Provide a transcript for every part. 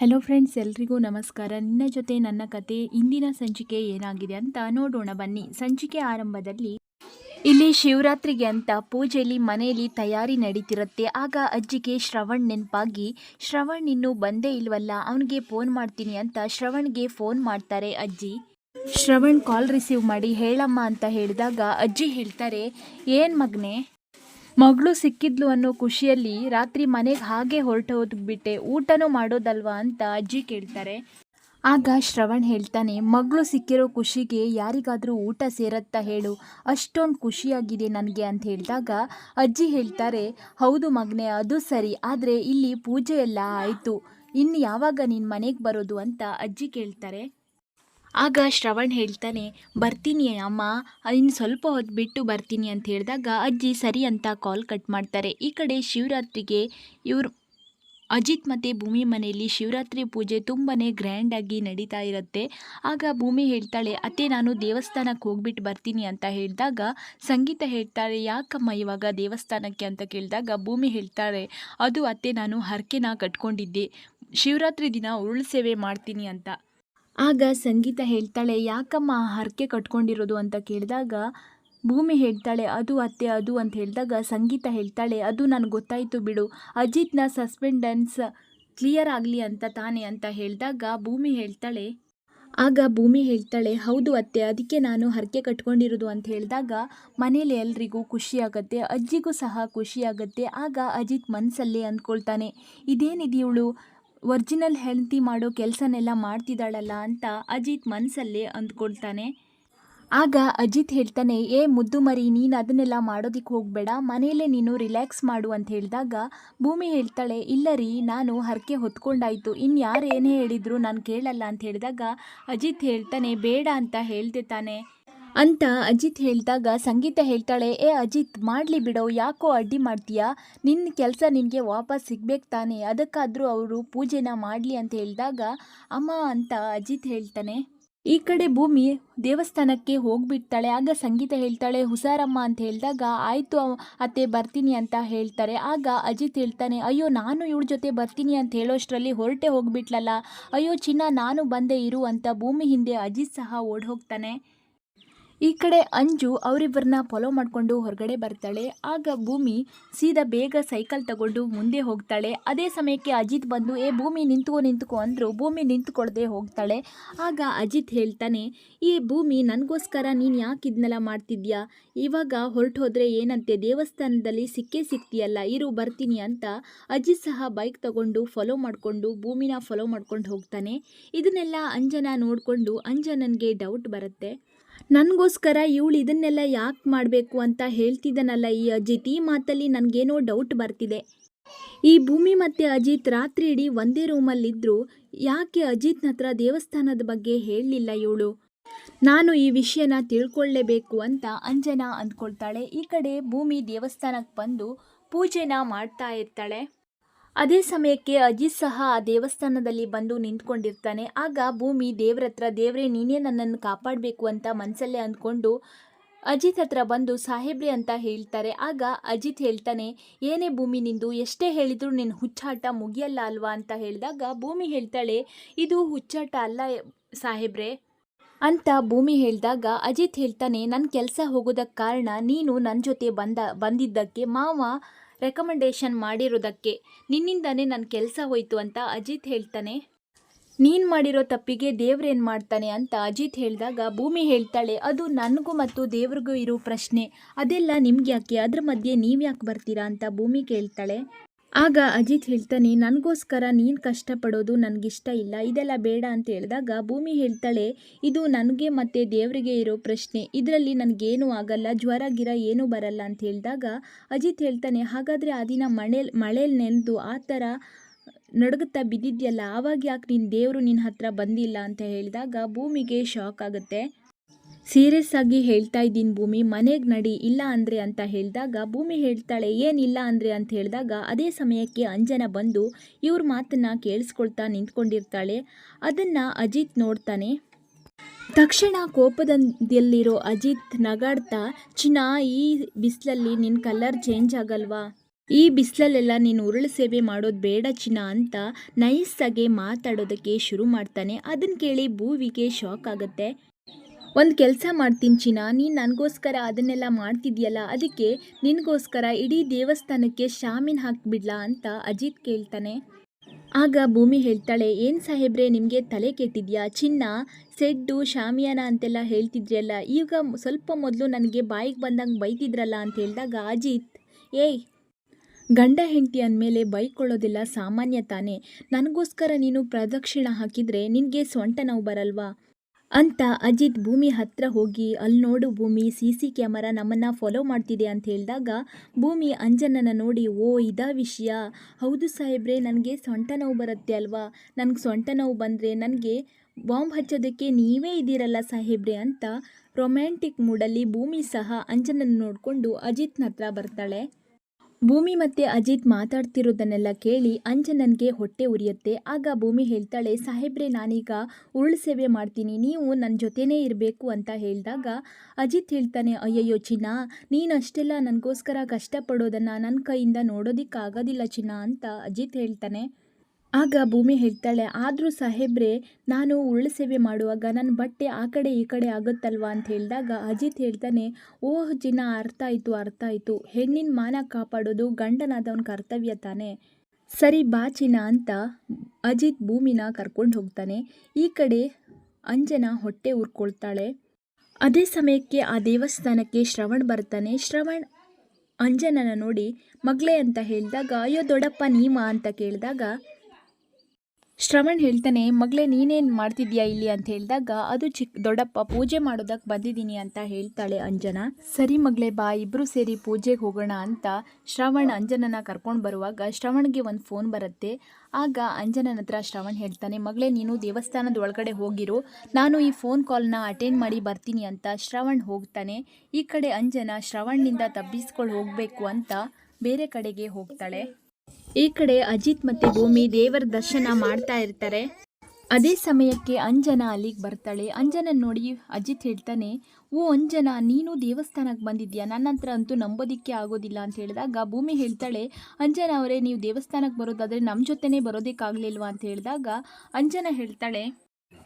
Hello friends ಎಲ್ರಿಗೂ ನಮಸ್ಕಾರ. ನಿನ್ನ ಜೊತೆ ನನ್ನ ಕತೆ ಇಂದಿನ ಸಂಚಿಕೆ ಏನಾಗಿದೆ ಅಂತ ನೋಡೋಣ. ಬನ್ನಿ. ಸಂಚಿಕೆ ಆರಂಭದಲ್ಲಿ, ಇಲ್ಲಿ ಶಿವರಾತ್ರಿಗೆ ಅಂತ ಪೂಜೆಯಲ್ಲಿ ಮನೆಯಲ್ಲಿ ತಯಾರಿ ನಡೀತಿರುತ್ತೆ. ಆಗ ಅಜ್ಜಿಗೆ ಶ್ರವಣ್ ನೆನಪಾಗಿ, ಶ್ರವಣ್, ಇನ್ನೂ ಬಂದೇ ಇಲ್ವಲ್ಲ? ಅವನಿಗೆ ಫೋನ್ ಮಾಡ್ತೀನಿ ಅಂತ ಶ್ರವಣ್ಗೆ ಫೋನ್ ಮಾಡ್ತಾರೆ ಅಜ್ಜಿ. ಶ್ರವಣ್ ಕಾಲ್ ರಿಸೀವ್ ಮಾಡಿ, ಹೇಳಮ್ಮ ಅಂತ ಹೇಳಿದಾಗ ಅಜ್ಜಿ ಹೇಳ್ತಾರೆ, ಏನು ಮಗನೇ? ಮಗಳು ಸಿಕ್ಕಿದ್ಲು ಅನ್ನೋ ಖುಷಿಯಲ್ಲಿ ರಾತ್ರಿ ಮನೆಗೆ ಹಾಗೆ ಹೊರಟು ಹೋದ್ಬಿಟ್ಟೆ. ಊಟನೂ ಮಾಡೋದಲ್ವಾ ಅಂತ ಅಜ್ಜಿ ಕೇಳ್ತಾರೆ. ಆಗ ಶ್ರವಣ್ ಹೇಳ್ತಾನೆ, ಮಗಳು ಸಿಕ್ಕಿರೋ ಖುಷಿಗೆ ಯಾರಿಗಾದರೂ ಊಟ ಸೇರತ್ತಾ ಹೇಳು. ಅಷ್ಟೊಂದು ಖುಷಿಯಾಗಿದೆ ನನಗೆ ಅಂತ ಹೇಳಿದಾಗ ಅಜ್ಜಿ ಹೇಳ್ತಾರೆ, ಹೌದು ಮಗನೇ, ಅದು ಸರಿ. ಆದರೆ ಇಲ್ಲಿ ಪೂಜೆ ಎಲ್ಲ ಆಯಿತು. ಇನ್ನು ಯಾವಾಗ ನಿನ್ನ ಮನೆಗೆ ಬರೋದು? ಅಂತ ಅಜ್ಜಿ ಕೇಳ್ತಾರೆ. ಆಗ ಶ್ರವಣ್ ಹೇಳ್ತಾನೆ, ಬರ್ತೀನಿ ಅಮ್ಮ. ಇನ್ನು ಸ್ವಲ್ಪ ಹೊತ್ತು ಬಿಟ್ಟು ಬರ್ತೀನಿ ಅಂತ ಹೇಳಿದಾಗ ಅಜ್ಜಿ ಸರಿ ಅಂತ ಕಾಲ್ ಕಟ್ ಮಾಡ್ತಾರೆ. ಈ ಕಡೆ ಶಿವರಾತ್ರಿಗೆ ಇವರು ಅಜಿತ್ ಮತ್ತು ಭೂಮಿ ಮನೆಯಲ್ಲಿ ಶಿವರಾತ್ರಿ ಪೂಜೆ ತುಂಬಾ ಗ್ರ್ಯಾಂಡಾಗಿ ನಡೀತಾ ಇರುತ್ತೆ. ಆಗ ಭೂಮಿ ಹೇಳ್ತಾಳೆ, ಅತ್ತೆ, ನಾನು ದೇವಸ್ಥಾನಕ್ಕೆ ಹೋಗ್ಬಿಟ್ಟು ಬರ್ತೀನಿ ಅಂತ ಹೇಳಿದಾಗ ಸಂಗೀತ ಹೇಳ್ತಾಳೆ, ಯಾಕಮ್ಮ ಇವಾಗ ದೇವಸ್ಥಾನಕ್ಕೆ ಅಂತ ಕೇಳಿದಾಗ ಭೂಮಿ ಹೇಳ್ತಾಳೆ, ಅದು ಅತ್ತೆ, ನಾನು ಹರಕೆನ ಕಟ್ಕೊಂಡಿದ್ದೆ. ಶಿವರಾತ್ರಿ ದಿನ ಉರುಳು ಸೇವೆ ಮಾಡ್ತೀನಿ ಅಂತ. ಆಗ ಸಂಗೀತ ಹೇಳ್ತಾಳೆ, ಯಾಕಮ್ಮ ಹರಕೆ ಕಟ್ಕೊಂಡಿರೋದು? ಅಂತ ಕೇಳಿದಾಗ, ಭೂಮಿ ಹೇಳ್ತಾಳೆ, ಅದು ಅತ್ತೆ, ಅದು ಅಂತ ಹೇಳಿದಾಗ ಸಂಗೀತ ಹೇಳ್ತಾಳೆ, ಅದು ನನಗೆ ಗೊತ್ತಾಯಿತು ಬಿಡು, ಅಜಿತ್ನ ಸಸ್ಪೆಂಡೆನ್ಸ್ ಕ್ಲಿಯರ್ ಆಗಲಿ ಅಂತ ತಾನೇ ಅಂತ ಹೇಳಿದಾಗ ಭೂಮಿ ಹೇಳ್ತಾಳೆ, ಆಗ ಭೂಮಿ ಹೇಳ್ತಾಳೆ, ಹೌದು ಅತ್ತೆ, ಅದಕ್ಕೆ ನಾನು ಹರಕೆ ಕಟ್ಕೊಂಡಿರೋದು ಅಂತ ಹೇಳಿದಾಗ ಮನೇಲಿ ಎಲ್ರಿಗೂ ಖುಷಿಯಾಗತ್ತೆ, ಅಜ್ಜಿಗೂ ಸಹ ಖುಷಿಯಾಗತ್ತೆ, ಆಗ ಅಜಿತ್ ಮನಸ್ಸಲ್ಲೇ ಅಂದ್ಕೊಳ್ತಾನೆ ಇದೇನಿದೆಯವಳು ಒರಿಜಿನಲ್ ಹೆಲ್ತಿ ಮಾಡೋ ಕೆಲಸನೆಲ್ಲ ಮಾಡ್ತಿದ್ದಾಳಲ್ಲ ಅಂತ ಅಜಿತ್ ಮನಸ್ಸಲ್ಲೇ ಅಂದ್ಕೊಳ್ತಾನೆ. ಆಗ ಅಜಿತ್ ಹೇಳ್ತಾನೆ, ಏ ಮುದ್ದು ಮರಿ, ನೀನು ಅದನ್ನೆಲ್ಲ ಮಾಡೋದಕ್ಕೆ ಹೋಗಬೇಡ. ಮನೆಯಲ್ಲೇ ನೀನು ರಿಲ್ಯಾಕ್ಸ್ ಮಾಡು ಅಂತ ಹೇಳಿದಾಗ ಭೂಮಿ ಹೇಳ್ತಾಳೆ, ಇಲ್ಲ ರೀ, ನಾನು ಹರಕೆ ಹೊತ್ಕೊಂಡಾಯ್ತು. ಇನ್ಯಾರು ಯಾರು ಏನೇ ಹೇಳಿದ್ರು ನಾನು ಕೇಳಲ್ಲ ಅಂತ ಹೇಳಿದಾಗ ಅಜಿತ್ ಹೇಳ್ತಾನೆ, ಬೇಡ ಅಂತ ಹೇಳ್ದೆ ತಾನೆ. ಅಂತ ಅಜಿತ್ ಹೇಳಿದಾಗ, ಸಂಗೀತ ಹೇಳ್ತಾಳೆ, ಏ ಅಜಿತ್, ಮಾಡಲಿ ಬಿಡೋ, ಯಾಕೋ ಅಡ್ಡಿ ಮಾಡ್ತೀಯಾ? ನಿನ್ನ ಕೆಲಸ ನಿನಗೆ ವಾಪಸ್ ಸಿಗ್ಬೇಕು ತಾನೆ, ಅದಕ್ಕಾದರೂ ಅವರು ಪೂಜೆನ ಮಾಡಲಿ ಅಂತ ಹೇಳಿದಾಗ, ಅಮ್ಮ ಅಂತ ಅಜಿತ್ ಹೇಳ್ತಾನೆ. ಈ ಕಡೆ ಭೂಮಿ ದೇವಸ್ಥಾನಕ್ಕೆ ಹೋಗ್ಬಿಡ್ತಾಳೆ, ಆಗ ಸಂಗೀತ ಹೇಳ್ತಾಳೆ, ಹುಷಾರಮ್ಮ ಅಂತ ಹೇಳಿದಾಗ, ಆಯಿತು ಅತ್ತೆ ಬರ್ತೀನಿ ಅಂತ ಹೇಳ್ತಾರೆ. ಆಗ ಅಜಿತ್ ಹೇಳ್ತಾನೆ, ಅಯ್ಯೋ, ನಾನು ಇವಳ ಜೊತೆ ಬರ್ತೀನಿ ಅಂತ ಹೇಳೋಷ್ಟರಲ್ಲಿ ಹೊರಟೆ ಹೋಗ್ಬಿಟ್ಲಲ್ಲ. ಅಯ್ಯೋ, ಚಿನ್ನ, ನಾನು ಬಂದೆ ಇರು ಅಂತ ಭೂಮಿ ಹಿಂದೆ ಅಜಿತ್ ಸಹ ಓಡ್ ಹೋಗ್ತಾನೆ ಈ ಕಡೆ ಅಂಜು ಅವರಿಬ್ಬರನ್ನ ಫಾಲೋ ಮಾಡಿಕೊಂಡು ಹೊರಗಡೆ ಬರ್ತಾಳೆ. ಆಗ ಭೂಮಿ ಸೀದಾ ಬೇಗ ಸೈಕಲ್ ತಗೊಂಡು ಮುಂದೆ ಹೋಗ್ತಾಳೆ. ಅದೇ ಸಮಯಕ್ಕೆ ಅಜಿತ್ ಬಂದು, ಏ ಭೂಮಿ ನಿಂತ್ಕೋ ನಿಂತ್ಕೋ ಅಂದರು. ಭೂಮಿ ನಿಂತ್ಕೊಳ್ದೆ ಹೋಗ್ತಾಳೆ. ಆಗ ಅಜಿತ್ ಹೇಳ್ತಾನೆ, ಈ ಭೂಮಿ ನನಗೋಸ್ಕರ ನೀನು ಯಾಕೆ ಇದನ್ನೆಲ್ಲ ಮಾಡ್ತಿದ್ಯಾ? ಇವಾಗ ಹೊರಟು ಹೋದರೆ ಏನಂತೆ? ದೇವಸ್ಥಾನದಲ್ಲಿ ಸಿಕ್ಕೇ ಸಿಗ್ತೀಯಲ್ಲ ಇರು, ಬರ್ತೀನಿ ಅಂತ ಅಜಿತ್ ಸಹ ಬೈಕ್ ತಗೊಂಡು ಫಾಲೋ ಮಾಡಿಕೊಂಡು ಭೂಮಿನ ಫಾಲೋ ಮಾಡ್ಕೊಂಡು ಹೋಗ್ತಾನೆ. ಇದನ್ನೆಲ್ಲ ಅಂಜನ ನೋಡಿಕೊಂಡು ಅಂಜನನಿಗೆ ಡೌಟ್ ಬರುತ್ತೆ. ನನಗೋಸ್ಕರ ಇವಳು ಇದನ್ನೆಲ್ಲ ಯಾಕೆ ಮಾಡಬೇಕು ಅಂತ ಹೇಳ್ತಿದ್ದಾನಲ್ಲ ಈ ಅಜಿತ್? ಈ ಮಾತಲ್ಲಿ ನನಗೇನೋ ಡೌಟ್ ಬರ್ತಿದೆ. ಈ ಭೂಮಿ ಮತ್ತು ಅಜಿತ್ ರಾತ್ರಿ ಇಡೀ ಒಂದೇ ರೂಮಲ್ಲಿದ್ದರು ಯಾಕೆ ಅಜಿತ್ನ ಹತ್ರ ದೇವಸ್ಥಾನದ ಬಗ್ಗೆ ಹೇಳಲಿಲ್ಲ ಇವಳು? ನಾನು ಈ ವಿಷಯನ ತಿಳ್ಕೊಳ್ಳೇಬೇಕು ಅಂತ ಅಂಜನಾ ಅಂದ್ಕೊಳ್ತಾಳೆ. ಈ ಕಡೆ ಭೂಮಿ ದೇವಸ್ಥಾನಕ್ಕೆ ಬಂದು ಪೂಜೆನ ಮಾಡ್ತಾ ಇರ್ತಾಳೆ. ಅದೇ ಸಮಯಕ್ಕೆ ಅಜಿತ್ ಸಹ ಆ ದೇವಸ್ಥಾನದಲ್ಲಿ ಬಂದು ನಿಂತ್ಕೊಂಡಿರ್ತಾನೆ. ಆಗ ಭೂಮಿ ದೇವ್ರ ಹತ್ರ, ದೇವ್ರೆ, ನೀನೇ ನನ್ನನ್ನು ಕಾಪಾಡಬೇಕು ಅಂತ ಮನಸಲ್ಲೇ ಅಂದ್ಕೊಂಡು ಅಜಿತ್ ಹತ್ರ ಬಂದು, ಸಾಹೇಬ್ರೆ ಅಂತ ಹೇಳ್ತಾರೆ. ಆಗ ಅಜಿತ್ ಹೇಳ್ತಾನೆ, ಏನೇ ಭೂಮಿ ನಿಂದು, ಎಷ್ಟೇ ಹೇಳಿದ್ರು ನಿನ್ನ ಹುಚ್ಚಾಟ ಮುಗಿಯಲ್ಲ ಅಲ್ವಾ? ಅಂತ ಹೇಳಿದಾಗ ಭೂಮಿ ಹೇಳ್ತಾಳೆ, ಇದು ಹುಚ್ಚಾಟ ಅಲ್ಲ ಸಾಹೇಬ್ರೆ ಅಂತ ಭೂಮಿ ಹೇಳಿದಾಗ ಅಜಿತ್ ಹೇಳ್ತಾನೆ ನನ್ನ ಕೆಲಸ ಹೋಗೋದಕ್ಕೆ ಕಾರಣ ನೀನು ನನ್ನ ಜೊತೆ ಬಂದ, ಬಂದಿದ್ದಕ್ಕೆ ಮಾವ ರೆಕಮೆಂಡೇಶನ್ ಮಾಡಿರೋದಕ್ಕೆ. ನಿನ್ನಿಂದನೇ ನನ್ನ ಕೆಲಸ ಹೋಯಿತು ಅಂತ ಅಜಿತ್ ಹೇಳ್ತಾನೆ. ನೀನು ಮಾಡಿರೋ ತಪ್ಪಿಗೆ ದೇವ್ರೇನು ಮಾಡ್ತಾನೆ ಅಂತ ಅಜಿತ್ ಹೇಳಿದಾಗ ಭೂಮಿ ಹೇಳ್ತಾಳೆ, ಅದು ನನಗೂ ಮತ್ತು ದೇವ್ರಿಗೂ ಇರೋ ಪ್ರಶ್ನೆ. ಅದೆಲ್ಲ ನಿಮ್ಗೆ ಯಾಕೆ ಅದ್ರ ಮಧ್ಯೆ ನೀವು ಯಾಕೆ ಬರ್ತೀರಾ? ಅಂತ ಭೂಮಿ ಕೇಳ್ತಾಳೆ. ಆಗ ಅಜಿತ್ ಹೇಳ್ತಾನೆ, ನನಗೋಸ್ಕರ ನೀನು ಕಷ್ಟಪಡೋದು ನನಗಿಷ್ಟ ಇಲ್ಲ, ಇದೆಲ್ಲ ಬೇಡ ಅಂತ ಹೇಳಿದಾಗ ಭೂಮಿ ಹೇಳ್ತಾಳೆ, ಇದು ನನಗೆ ಮತ್ತು ದೇವರಿಗೆ ಇರೋ ಪ್ರಶ್ನೆ, ಇದರಲ್ಲಿ ನನಗೇನೂ ಆಗಲ್ಲ, ಜ್ವರ ಗಿರ ಏನೂ ಬರಲ್ಲ ಅಂತ ಹೇಳಿದಾಗ ಅಜಿತ್ ಹೇಳ್ತಾನೆ, ಹಾಗಾದರೆ ಆ ದಿನ ಮಳೇಲಿ ಮಳೇಲಿ ನೆನೆದು ಆ ಥರ ನಡುಗುತ್ತಾ ಬಿದ್ದಿದ್ಯಲ್ಲ, ಆವಾಗ ಯಾಕೆ ನಿನ್ನ ದೇವರು ನಿನ್ನ ಹತ್ರ ಬಂದಿಲ್ಲ? ಅಂತ ಹೇಳಿದಾಗ ಭೂಮಿಗೆ ಶಾಕ್ ಆಗುತ್ತೆ. ಸೀರಿಯಸ್ ಆಗಿ ಹೇಳ್ತಾ ಇದ್ದೀನಿ ಭೂಮಿ, ಮನೆಗೆ ನಡಿ, ಇಲ್ಲ ಅಂದರೆ ಅಂತ ಹೇಳಿದಾಗ, ಭೂಮಿ ಹೇಳ್ತಾಳೆ ಏನಿಲ್ಲ ಅಂದರೆ ಅಂತ ಹೇಳಿದಾಗ, ಅದೇ ಸಮಯಕ್ಕೆ ಅಂಜನ ಬಂದು ಇವ್ರ ಮಾತನ್ನು ಕೇಳಿಸ್ಕೊಳ್ತಾ ನಿಂತ್ಕೊಂಡಿರ್ತಾಳೆ. ಅದನ್ನು ಅಜಿತ್ ನೋಡ್ತಾನೆ. ತಕ್ಷಣ ಕೋಪದಲ್ಲಿರೋ ಅಜಿತ್ ನಗಾಡ್ತಾ, ಚಿನ್ನ, ಈ ಬಿಸಿಲಲ್ಲಿ ನಿನ್ನ ಕಲರ್ ಚೇಂಜ್ ಆಗಲ್ವಾ? ಈ ಬಿಸಿಲಲ್ಲೆಲ್ಲ ನೀನು ಉರುಳು ಸೇವೆ ಮಾಡೋದು ಬೇಡ ಚಿನ್ನ ಅಂತ ನೈಸಾಗೆ ಮಾತಾಡೋದಕ್ಕೆ ಶುರು ಮಾಡ್ತಾನೆ. ಅದನ್ನು ಕೇಳಿ ಭೂವಿಗೆ ಶಾಕ್ ಆಗುತ್ತೆ. ಒಂದು ಕೆಲಸ ಮಾಡ್ತೀನಿ ಚಿನ್ನ ನೀನು ನನಗೋಸ್ಕರ ಅದನ್ನೆಲ್ಲ ಮಾಡ್ತಿದ್ಯಲ್ಲ, ಅದಕ್ಕೆ ನಿನಗೋಸ್ಕರ ಇಡೀ ದೇವಸ್ಥಾನಕ್ಕೆ ಶಾಮಿನ್ ಹಾಕಿಬಿಡ್ಲಾ ಅಂತ ಅಜಿತ್ ಕೇಳ್ತಾನೆ. ಆಗ ಭೂಮಿ ಹೇಳ್ತಾಳೆ, ಏನು ಸಾಹೇಬ್ರೆ, ನಿಮಗೆ ತಲೆ ಕೆಟ್ಟಿದ್ಯಾ? ಚಿನ್ನ, ಸೆಡ್ಡು, ಶಾಮಿಯಾನ ಅಂತೆಲ್ಲ ಹೇಳ್ತಿದ್ರಲ್ಲ ಈಗ ಸ್ವಲ್ಪ ಮೊದಲು ನನಗೆ ಬಾಯಿಗೆ ಬಂದಂಗೆ ಬೈತಿದ್ರಲ್ಲ ಅಂತ ಹೇಳಿದಾಗ ಅಜಿತ್, ಏಯ್, ಗಂಡ ಹೆಂಡತಿ ಅಂದಮೇಲೆ ಬೈಕೊಳ್ಳೋದೆಲ್ಲ ಸಾಮಾನ್ಯ ತಾನೇ. ನನಗೋಸ್ಕರ ನೀನು ಪ್ರದಕ್ಷಿಣ ಹಾಕಿದರೆ ನಿನಗೆ ಸೊಂಟ ನೋವು ಬರಲ್ವಾ? ಅಂತ ಅಜಿತ್ ಭೂಮಿ ಹತ್ರ ಹೋಗಿ ಅಲ್ಲಿ ನೋಡು ಭೂಮಿ, ಸಿ ಸಿ ಕ್ಯಾಮರಾ ನಮ್ಮನ್ನು ಫಾಲೋ ಮಾಡ್ತಿದೆ ಅಂತ ಹೇಳಿದಾಗ, ಭೂಮಿ ಅಂಜನನ ನೋಡಿ, ಓ, ಇದಾ ವಿಷಯ. ಹೌದು ಸಾಹೇಬ್ರೆ, ನನಗೆ ಸೊಂಟ ನೋವು ಬರುತ್ತೆ ಅಲ್ವಾ? ನನಗೆ ಸೊಂಟ ನೋವು ಬಂದರೆ ನನಗೆ ಬಾಂಬ್ ಹಚ್ಚೋದಕ್ಕೆ ನೀವೇ ಇದ್ದೀರಲ್ಲ ಸಾಹೇಬ್ರೆ ಅಂತ ರೊಮ್ಯಾಂಟಿಕ್ ಮೂಡಲ್ಲಿ ಭೂಮಿ ಸಹ ಅಂಜನನ್ನು ನೋಡಿಕೊಂಡು ಅಜಿತ್ನ ಹತ್ರ ಬರ್ತಾಳೆ. ಭೂಮಿ ಮತ್ತೆ ಅಜಿತ್ ಮಾತಾಡ್ತಿರೋದನ್ನೆಲ್ಲ ಕೇಳಿ ಅಂಜನನ್ಗೆ ಹೊಟ್ಟೆ ಉರಿಯುತ್ತೆ. ಆಗ ಭೂಮಿ ಹೇಳ್ತಾಳೆ, ಸಾಹೇಬ್ರೆ, ನಾನೀಗ ಉರುಳ್ ಸೇವೆ ಮಾಡ್ತೀನಿ. ನೀವು ನನ್ನ ಜೊತೆನೇ ಇರಬೇಕು ಅಂತ ಹೇಳಿದಾಗ ಅಜಿತ್ ಹೇಳ್ತಾನೆ, ಅಯ್ಯಯ್ಯೋ, ಚಿನ್ನ, ನೀನು ಅಷ್ಟೆಲ್ಲ ನನಗೋಸ್ಕರ ಕಷ್ಟಪಡೋದನ್ನು ನನ್ನ ಕೈಯಿಂದ ನೋಡೋದಕ್ಕಾಗೋದಿಲ್ಲ ಚಿನ್ನ ಅಂತ ಅಜಿತ್ ಹೇಳ್ತಾನೆ. ಆಗ ಭೂಮಿ ಹೇಳ್ತಾಳೆ, ಆದರೂ ಸಾಹೇಬ್ರೆ, ನಾನು ಉರುಳು ಸೇವೆ ಮಾಡುವಾಗ ನನ್ನ ಬಟ್ಟೆ ಆ ಕಡೆ ಈ ಕಡೆ ಆಗುತ್ತಲ್ವಾ? ಅಂತ ಹೇಳಿದಾಗ ಅಜಿತ್ ಹೇಳ್ತಾನೆ, ಓಹ್ ಜಿನ ಅರ್ಥ ಆಯಿತು ಅರ್ಥ ಆಯಿತು. ಹೆಣ್ಣಿನ ಮಾನ ಕಾಪಾಡೋದು ಗಂಡನಾದವನ ಕರ್ತವ್ಯ ತಾನೆ. ಸರಿ ಬಾಚಿನ ಅಂತ ಅಜಿತ್ ಭೂಮಿನ ಕರ್ಕೊಂಡು ಹೋಗ್ತಾನೆ. ಈ ಕಡೆ ಅಂಜನ ಹೊಟ್ಟೆ ಉರ್ಕೊಳ್ತಾಳೆ. ಅದೇ ಸಮಯಕ್ಕೆ ಆ ದೇವಸ್ಥಾನಕ್ಕೆ ಶ್ರವಣ್ ಬರ್ತಾನೆ. ಶ್ರವಣ್ ಅಂಜನನ ನೋಡಿ, ಮಗಳೇ ಅಂತ ಹೇಳಿದಾಗ, ಅಯ್ಯೋ ದೊಡ್ಡಪ್ಪ, ನೀಮ ಅಂತ ಕೇಳಿದಾಗ ಶ್ರವಣ್ ಹೇಳ್ತಾನೆ, ಮಗಳೇ, ನೀನೇನು ಮಾಡ್ತಿದ್ಯಾ ಇಲ್ಲಿ? ಅಂತ ಹೇಳಿದಾಗ, ಅದು ಚಿಕ್ಕ ದೊಡ್ಡಪ್ಪ ಪೂಜೆ ಮಾಡೋದಕ್ಕೆ ಬಂದಿದ್ದೀನಿ ಅಂತ ಹೇಳ್ತಾಳೆ ಅಂಜನಾ. ಸರಿ ಮಗಳೇ, ಬಾ ಇಬ್ಬರು ಸೇರಿ ಪೂಜೆಗೆ ಹೋಗೋಣ ಅಂತ ಶ್ರವಣ್ ಅಂಜನನ ಕರ್ಕೊಂಡು ಬರುವಾಗ ಶ್ರವಣ್ಗೆ ಒಂದು ಫೋನ್ ಬರುತ್ತೆ. ಆಗ ಅಂಜನನ ಹತ್ರ ಶ್ರವಣ್ ಹೇಳ್ತಾನೆ, ಮಗಳೇ, ನೀನು ದೇವಸ್ಥಾನದ ಒಳಗಡೆ ಹೋಗಿರು. ನಾನು ಈ ಫೋನ್ ಕಾಲ್ನ ಅಟೆಂಡ್ ಮಾಡಿ ಬರ್ತೀನಿ ಅಂತ ಶ್ರವಣ್ ಹೋಗ್ತಾನೆ. ಈ ಕಡೆ ಅಂಜನ ಶ್ರವಣ್ನಿಂದ ತಪ್ಪಿಸ್ಕೊಂಡು ಹೋಗಬೇಕು ಅಂತ ಬೇರೆ ಕಡೆಗೆ ಹೋಗ್ತಾಳೆ. ಈ ಕಡೆ ಅಜಿತ್ ಮತ್ತೆ ಭೂಮಿ ದೇವರ ದರ್ಶನ ಮಾಡ್ತಾ ಇರ್ತಾರೆ. ಅದೇ ಸಮಯಕ್ಕೆ ಅಂಜನ ಅಲ್ಲಿಗೆ ಬರ್ತಾಳೆ. ಅಂಜನ ನೋಡಿ ಅಜಿತ್ ಹೇಳ್ತಾನೆ, ಓ ಅಂಜನ, ನೀನು ದೇವಸ್ಥಾನಕ್ಕೆ ಬಂದಿದ್ಯಾ? ನನ್ನ ಹತ್ರ ಅಂತೂ ನಂಬೋದಿಕ್ಕೆ ಆಗೋದಿಲ್ಲ ಅಂತ ಹೇಳಿದಾಗ ಭೂಮಿ ಹೇಳ್ತಾಳೆ, ಅಂಜನ ಅವರೇ, ನೀವು ದೇವಸ್ಥಾನಕ್ಕೆ ಬರೋದಾದರೆ ನಮ್ಮ ಜೊತೆನೇ ಬರೋದಕ್ಕಾಗಲಿಲ್ವಾ? ಅಂತ ಹೇಳಿದಾಗ ಅಂಜನ ಹೇಳ್ತಾಳೆ,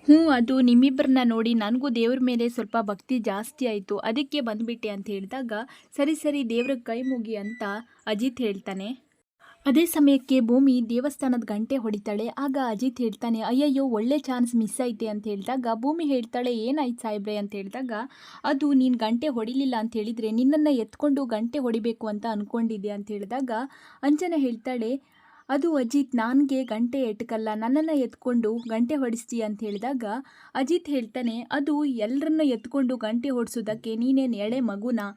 ಹ್ಞೂ, ಅದು ನಿಮ್ಮಿಬ್ಬರನ್ನ ನೋಡಿ ನನಗೂ ದೇವ್ರ ಮೇಲೆ ಸ್ವಲ್ಪ ಭಕ್ತಿ ಜಾಸ್ತಿ ಆಯಿತು. ಅದಕ್ಕೆ ಬಂದುಬಿಟ್ಟೆ. ಅಂತ ಹೇಳಿದಾಗ, ಸರಿ ಸರಿ ದೇವ್ರಿಗೆ ಕೈ ಮುಗಿ ಅಂತ ಅಜಿತ್ ಹೇಳ್ತಾನೆ. ಅದೇ ಸಮಯಕ್ಕೆ ಭೂಮಿ ದೇವಸ್ಥಾನದ ಗಂಟೆ ಹೊಡಿತಾಳೆ. ಆಗ ಅಜಿತ್ ಹೇಳ್ತಾನೆ, ಅಯ್ಯಯ್ಯೋ, ಒಳ್ಳೆ ಚಾನ್ಸ್ ಮಿಸ್ ಐತೆ ಅಂತ ಹೇಳಿದಾಗ, ಭೂಮಿ ಹೇಳ್ತಾಳೆ, ಏನಾಯ್ತು ಸಾಹೇಬ್ರೆ ಅಂತ ಹೇಳಿದಾಗ, ಅದು ನೀನು ಗಂಟೆ ಹೊಡಿಲಿಲ್ಲ ಅಂತ ಹೇಳಿದರೆ ನಿನ್ನನ್ನು ಎತ್ಕೊಂಡು ಗಂಟೆ ಹೊಡಿಬೇಕು ಅಂತ ಅಂದ್ಕೊಂಡಿದ್ದೆ ಅಂತ ಹೇಳಿದಾಗ, ಅಂಜನ ಹೇಳ್ತಾಳೆ, ಅದು ಅಜಿತ್, ನನಗೆ ಗಂಟೆ ಎಟ್ಕಲ್ಲ, ನನ್ನನ್ನು ಎತ್ಕೊಂಡು ಗಂಟೆ ಹೊಡಿಸ್ತೀಯ ಅಂತ ಹೇಳಿದಾಗ, ಅಜಿತ್ ಹೇಳ್ತಾನೆ, ಅದು ಎಲ್ಲರನ್ನ ಎತ್ಕೊಂಡು ಗಂಟೆ ಹೊಡಿಸೋದಕ್ಕೆ ನೀನೇನು ಎಳೆ ಮಗುನಾ?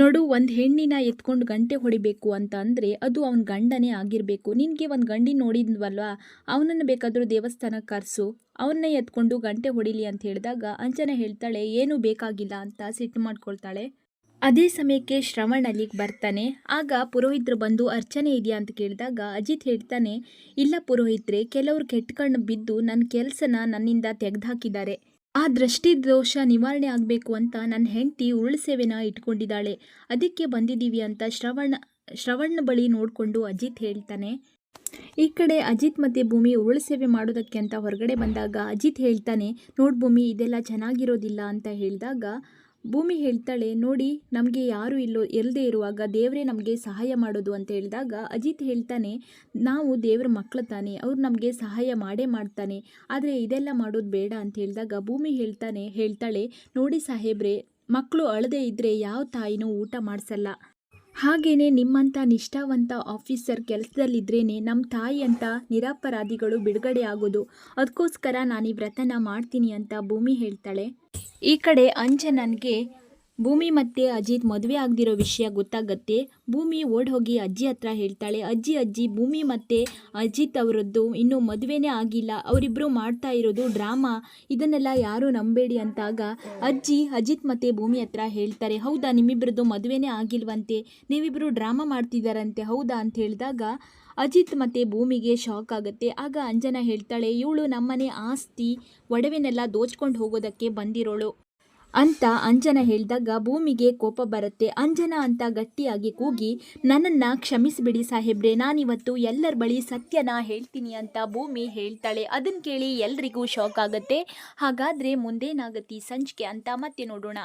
ನೋಡು, ಒಂದು ಹೆಣ್ಣಿನ ಎತ್ಕೊಂಡು ಗಂಟೆ ಹೊಡಿಬೇಕು ಅಂತ ಅಂದರೆ ಅದು ಅವನ ಗಂಡನೇ ಆಗಿರಬೇಕು. ನಿನಗೆ ಒಂದು ಗಂಡಿ ನೋಡಿದ್ವಲ್ವಾ? ಅವನನ್ನು ಬೇಕಾದರೂ ದೇವಸ್ಥಾನಕ್ಕೆ ಕರೆಸು. ಅವನ್ನೇ ಎತ್ಕೊಂಡು ಗಂಟೆ ಹೊಡಿಲಿ ಅಂತ ಹೇಳಿದಾಗ ಅಂಜನ ಹೇಳ್ತಾಳೆ, ಏನೂ ಬೇಕಾಗಿಲ್ಲ ಅಂತ ಸಿಟ್ಟು ಮಾಡ್ಕೊಳ್ತಾಳೆ. ಅದೇ ಸಮಯಕ್ಕೆ ಶ್ರವಣ್ ಅಲ್ಲಿಗೆ ಬರ್ತಾನೆ. ಆಗ ಪುರೋಹಿತರು ಬಂದು, ಅರ್ಚನೆ ಇದೆಯಾ? ಅಂತ ಕೇಳಿದಾಗ ಅಜಿತ್ ಹೇಳ್ತಾನೆ, ಇಲ್ಲ ಪುರೋಹಿತ್ರೆ, ಕೆಲವರು ಕೆಟ್ಕಣ್ಣು ಬಿದ್ದು ನನ್ನ ಕೆಲಸನ ನನ್ನಿಂದ ತೆಗೆದುಹಾಕಿದ್ದಾರೆ. ಆ ದೃಷ್ಟಿ ದೋಷ ನಿವಾರಣೆ ಆಗಬೇಕು ಅಂತ ನನ್ನ ಹೆಂಡತಿ ಉರುಳು ಸೇವೆನ ಇಟ್ಕೊಂಡಿದ್ದಾಳೆ. ಅದಕ್ಕೆ ಬಂದಿದ್ದೀವಿ ಅಂತ ಶ್ರವಣ ಶ್ರವಣ್ಣ ಬಳಿ ನೋಡಿಕೊಂಡು ಅಜಿತ್ ಹೇಳ್ತಾನೆ. ಈ ಕಡೆ ಅಜಿತ್ ಮತ್ತು ಭೂಮಿ ಉರುಳು ಸೇವೆ ಮಾಡೋದಕ್ಕೆ ಅಂತ ಹೊರಗಡೆ ಬಂದಾಗ ಅಜಿತ್ ಹೇಳ್ತಾನೆ, ನೋಡು ಭೂಮಿ, ಇದೆಲ್ಲ ಚೆನ್ನಾಗಿರೋದಿಲ್ಲ ಅಂತ ಹೇಳಿದಾಗ ಭೂಮಿ ಹೇಳ್ತಾಳೆ, ನೋಡಿ, ನಮಗೆ ಯಾರು ಇಲ್ಲೋ ಇಲ್ಲದೆ ಇರುವಾಗ ದೇವರೇ ನಮಗೆ ಸಹಾಯ ಮಾಡೋದು ಅಂತ ಹೇಳಿದಾಗ ಅಜಿತ್ ಹೇಳ್ತಾನೆ, ನಾವು ದೇವ್ರ ಮಕ್ಕಳು ತಾನೆ ಅವ್ರು ನಮಗೆ ಸಹಾಯ ಮಾಡೇ ಮಾಡ್ತಾನೆ, ಆದರೆ ಇದೆಲ್ಲ ಮಾಡೋದು ಬೇಡ ಅಂತ ಹೇಳಿದಾಗ ಭೂಮಿ ಹೇಳ್ತಾನೆ, ಹೇಳ್ತಾಳೆ, ನೋಡಿ ಸಾಹೇಬ್ರೆ ಮಕ್ಕಳು ಅಳದೇ ಇದ್ದರೆ ಯಾವ ತಾಯಿನೂ ಊಟ ಮಾಡಿಸಲ್ಲ. ಹಾಗೇನೆ ನಿಮ್ಮಂಥ ನಿಷ್ಠಾವಂತ ಆಫೀಸರ್ ಕೆಲಸದಲ್ಲಿದ್ರೇನೆ ನಮ್ಮ ತಾಯಿ ಅಂತ ನಿರಪರಾಧಿಗಳು ಬಿಡುಗಡೆ ಆಗೋದು. ಅದಕ್ಕೋಸ್ಕರ ನಾನು ಈ ವ್ರತನ ಮಾಡ್ತೀನಿ ಅಂತ ಭೂಮಿ ಹೇಳ್ತಾಳೆ. ಈ ಕಡೆ ಅಂಜನನ್ಗೆ ಭೂಮಿ ಮತ್ತೆ ಅಜಿತ್ ಮದುವೆ ಆಗದಿರೋ ವಿಷಯ ಗೊತ್ತಾಗತ್ತೆ. ಭೂಮಿ ಓಡ್ ಹೋಗಿ ಅಜ್ಜಿ ಹತ್ರ ಹೇಳ್ತಾಳೆ, ಅಜ್ಜಿ ಅಜ್ಜಿ, ಭೂಮಿ ಮತ್ತೆ ಅಜಿತ್ ಅವರದ್ದು ಇನ್ನೂ ಮದುವೆನೇ ಆಗಿಲ್ಲ. ಅವರಿಬ್ಬರು ಮಾಡ್ತಾ ಇರೋದು ಡ್ರಾಮಾ. ಇದನ್ನೆಲ್ಲ ಯಾರೂ ನಂಬೇಡಿ ಅಂತಾಗ ಅಜ್ಜಿ ಅಜಿತ್ ಮತ್ತೆ ಭೂಮಿ ಹತ್ರ ಹೇಳ್ತಾರೆ, ಹೌದಾ ನಿಮ್ಮಿಬ್ಬರದ್ದು ಮದುವೆನೇ ಆಗಿಲ್ವಂತೆ. ನೀವಿಬ್ಬರು ಡ್ರಾಮಾ ಮಾಡ್ತಿದ್ದಾರಂತೆ ಹೌದಾ? ಅಂತ ಹೇಳಿದಾಗ ಅಜಿತ್ ಮತ್ತೆ ಭೂಮಿಗೆ ಶಾಕ್ ಆಗುತ್ತೆ. ಆಗ ಅಂಜನಾ ಹೇಳ್ತಾಳೆ, ಇವಳು ನಮ್ಮನೆ ಆಸ್ತಿ, ಒಡವೆನೆಲ್ಲ ದೋಚ್ಕೊಂಡು ಹೋಗೋದಕ್ಕೆ ಬಂದಿರೋಳು. ಅಂತ ಅಂಜನ ಹೇಳಿದಾಗ ಭೂಮಿಗೆ ಕೋಪ ಬರುತ್ತೆ. ಅಂಜನ ಅಂತ ಗಟ್ಟಿಯಾಗಿ ಕೂಗಿ, ನನ್ನನ್ನು ಕ್ಷಮಿಸಿಬಿಡಿ ಸಾಹೇಬ್ರೆ, ನಾನಿವತ್ತು ಎಲ್ಲರ ಬಳಿ ಸತ್ಯನ ಹೇಳ್ತೀನಿ ಅಂತ ಭೂಮಿ ಹೇಳ್ತಾಳೆ. ಅದನ್ನು ಕೇಳಿ ಎಲ್ರಿಗೂ ಶಾಕ್ ಆಗುತ್ತೆ. ಹಾಗಾದರೆ ಮುಂದೇನಾಗುತ್ತೆ ಸಂಚಿಕೆ ಅಂತ ಮತ್ತೆ ನೋಡೋಣ.